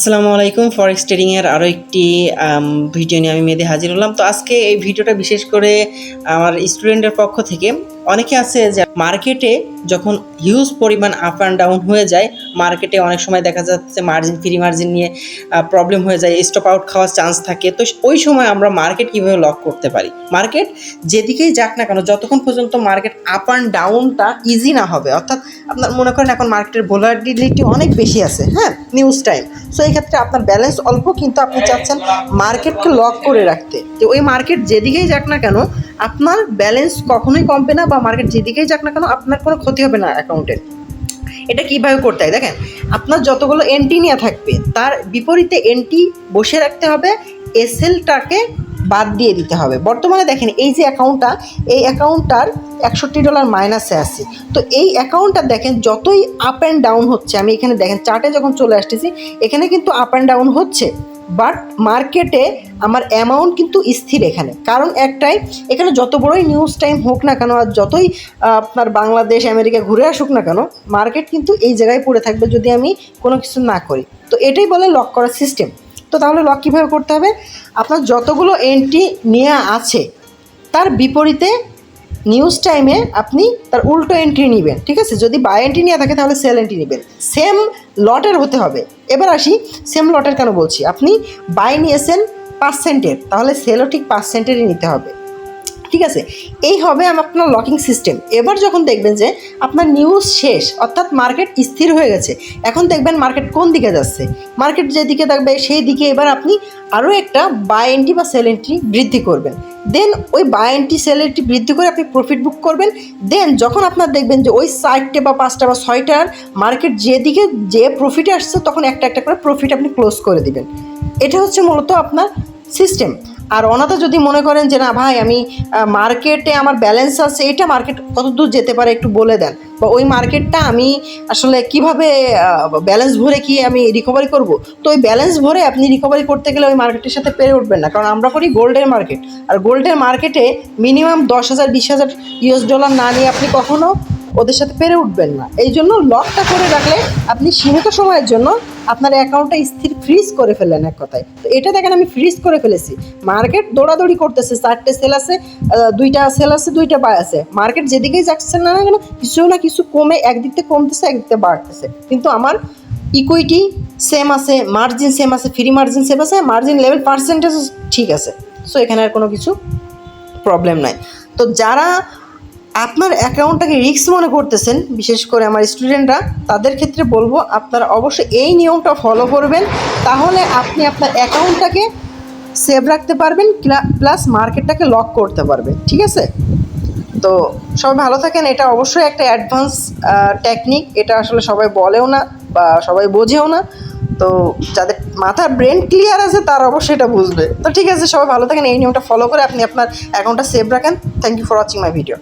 আসসালামু আলাইকুম forex trading এর আরও একটি ভিডিও নিয়ে আমি মেয়েদে হাজির হলাম। তো আজকে এই ভিডিওটা বিশেষ করে আমার স্টুডেন্টের পক্ষ থেকে, অনেকে আছে যে মার্কেটে যখন হিউজ পরিমাণ আপ অ্যান্ড ডাউন হয়ে যায় মার্কেটে অনেক সময় দেখা যাচ্ছে মার্জিন ফ্রি মার্জিন নিয়ে প্রবলেম হয়ে যায় স্টপ আউট খাওয়ার চান্স থাকে। তো ওই সময় আমরা মার্কেট কীভাবে লক করতে পারি? মার্কেট যেদিকেই যাক না কেন, যতক্ষণ পর্যন্ত মার্কেট আপ অ্যান্ড ডাউনটা ইজি না হবে, অর্থাৎ আপনার মনে করেন এখন মার্কেটের ভোলাটিলিটি অনেক বেশি আছে হ্যাঁ নিউজ টাইম সো এই ক্ষেত্রে আপনার ব্যালেন্স অল্প, কিন্তু আপনি চাচ্ছেন মার্কেটকে লক করে রাখতে। তো ওই মার্কেট যেদিকেই যাক না কেন, আপনার ব্যালেন্স কখনোই কমবে না বা মার্কেট যেদিকেই যাক না কেন, আপনার কোনো ক্ষতি হবে না অ্যাকাউন্টের এটা কীভাবে করতে হয়? দেখেন, আপনার যতগুলো নেওয়া থাকবে, তার বিপরীতে এন্টি বসে রাখতে হবে এসএলটাকে বাদ দিয়ে দিতে হবে। বর্তমানে দেখেন, এই যে অ্যাকাউন্টটা এই অ্যাকাউন্টটার একষট্টি ডলার মাইনাসে আছে। তো এই অ্যাকাউন্টটা দেখেন, যতই আপ অ্যান্ড ডাউন হচ্ছে, আমি এখানে দেখেন চার্টে যখন চলে আসতেছি, এখানে কিন্তু আপ অ্যান্ড ডাউন হচ্ছে। বাট মার্কেটে আমার অ্যামাউন্ট কিন্তু স্থির এখানে। কারণ একটাই, এখানে যত বড়ই নিউজ টাইম হোক না কেন আর যতই আপনার বাংলাদেশ, আমেরিকা ঘুরে আসুক না কেন মার্কেট কিন্তু এই জায়গায় পড়ে থাকবে যদি আমি কোনো কিছু না করি। তো এটাই বলে লক করার সিস্টেম তো তাহলে লক কীভাবে করতে হবে? আপনার যতগুলো এন্ট্রি নেওয়া আছে, তার বিপরীতে নিউজ টাইমে আপনি তার উল্টো এন্ট্রি নেবেন, ঠিক আছে? যদি বাই এন্ট্রি নিয়ে থাকে, তাহলে সেল এন্ট্রি নেবেন। সেম লটের হতে হবে। এবার আসি সেম লটের কেন বলছি? আপনি বাই নিয়েছেন পার্সেন্টের তাহলে সেলও ঠিক পার্সেন্টেরই নিতে হবে। ঠিক আছে? এই হবে আপনার লকিং সিস্টেম এবার যখন দেখবেন যে আপনার নিউজ শেষ, অর্থাৎ মার্কেট স্থির হয়ে গেছে, এখন দেখবেন মার্কেট কোন দিকে যাচ্ছে? মার্কেট যেদিকে থাকবে সেই দিকে এবার আপনি আরও একটা বাই এন্ট্রি বা সেল এন্ট্রি বৃদ্ধি করবেন। দেন ওই বাই এন্ট্রি সেল এন্ট্রি বৃদ্ধি করে আপনি প্রফিট বুক করবেন। দেন যখন আপনার দেখবেন যে ওই চারটে বা পাঁচটা বা ছয়টার মার্কেট যেদিকে যে প্রফিটে আসছে, তখন একটা একটা করে প্রফিট আপনি ক্লোজ করে দিবেন। এটা হচ্ছে মূলত আপনার সিস্টেম আর অনাথা যদি মনে করেন যে, না ভাই, আমি মার্কেটে আমার ব্যালেন্স আছে, এটা মার্কেট কত দূর যেতে পারে একটু বলে দেন। বা ওই মার্কেটটা আমি আসলে কীভাবে ব্যালেন্স ভরে কি আমি রিকভারি করব? তো ওই ব্যালেন্স ভরে আপনি রিকভারি করতে গেলে ওই মার্কেটের সাথে পেরে উঠবেন না। কারণ আমরা করি গোল্ডের মার্কেট। আর গোল্ডের মার্কেটে মিনিমাম দশ হাজার, বিশ হাজার ইউএস ডলার না নিয়ে আপনি কখনো ওদের সাথে পেরে উঠবেন না। এই জন্য লকটা করে রাখলে আপনি সীমিত সময়ের জন্য আপনার অ্যাকাউন্টটা স্থির ফ্রিজ করে ফেলেন এক কথায়। তো এটা দেখেন আমি ফ্রিজ করে ফেলেছি। মার্কেট দৌড়াদৌড়ি করতেছে, চারটে সেল আছে দুইটা সেল আছে, দুইটা বাই আছে। মার্কেট যেদিকেই যাচ্ছে না কেন, কিছু না কিছু কমে, একদিক থেকে কমতেছে, একদিক থেকে বাড়তেছে। কিন্তু আমার ইকুইটি সেম আছে মার্জিন সেম আছে ফ্রি মার্জিন সেম আছে মার্জিন লেভেল পার্সেন্টেজ ঠিক আছে। সো এখানে আর কোনো কিছু প্রবলেম নাই। তো যারা আপনার অ্যাকাউন্টটাকে রিস্ক মনে করতেছেন, বিশেষ করে আমার স্টুডেন্টরা, তাদের ক্ষেত্রে বলব আপনারা অবশ্যই এই নিয়মটা ফলো করবেন, তাহলে আপনি আপনার অ্যাকাউন্টটাকে সেভ রাখতে পারবেন প্লাস মার্কেটটাকে লক করতে পারবেন, ঠিক আছে? তো সবাই ভালো থাকেন, এটা অবশ্যই একটা অ্যাডভান্স টেকনিক এটা আসলে সবাই বলেও না বা সবাই বোঝেও না, তো যাদের মাথার ব্রেন ক্লিয়ার আছে, তারা অবশ্যই এটা বুঝবে। তো ঠিক আছে, সবাই ভালো থাকেন, এই নিয়মটা ফলো করে আপনি আপনার অ্যাকাউন্টটা সেভ রাখেন। Thank you for watching my video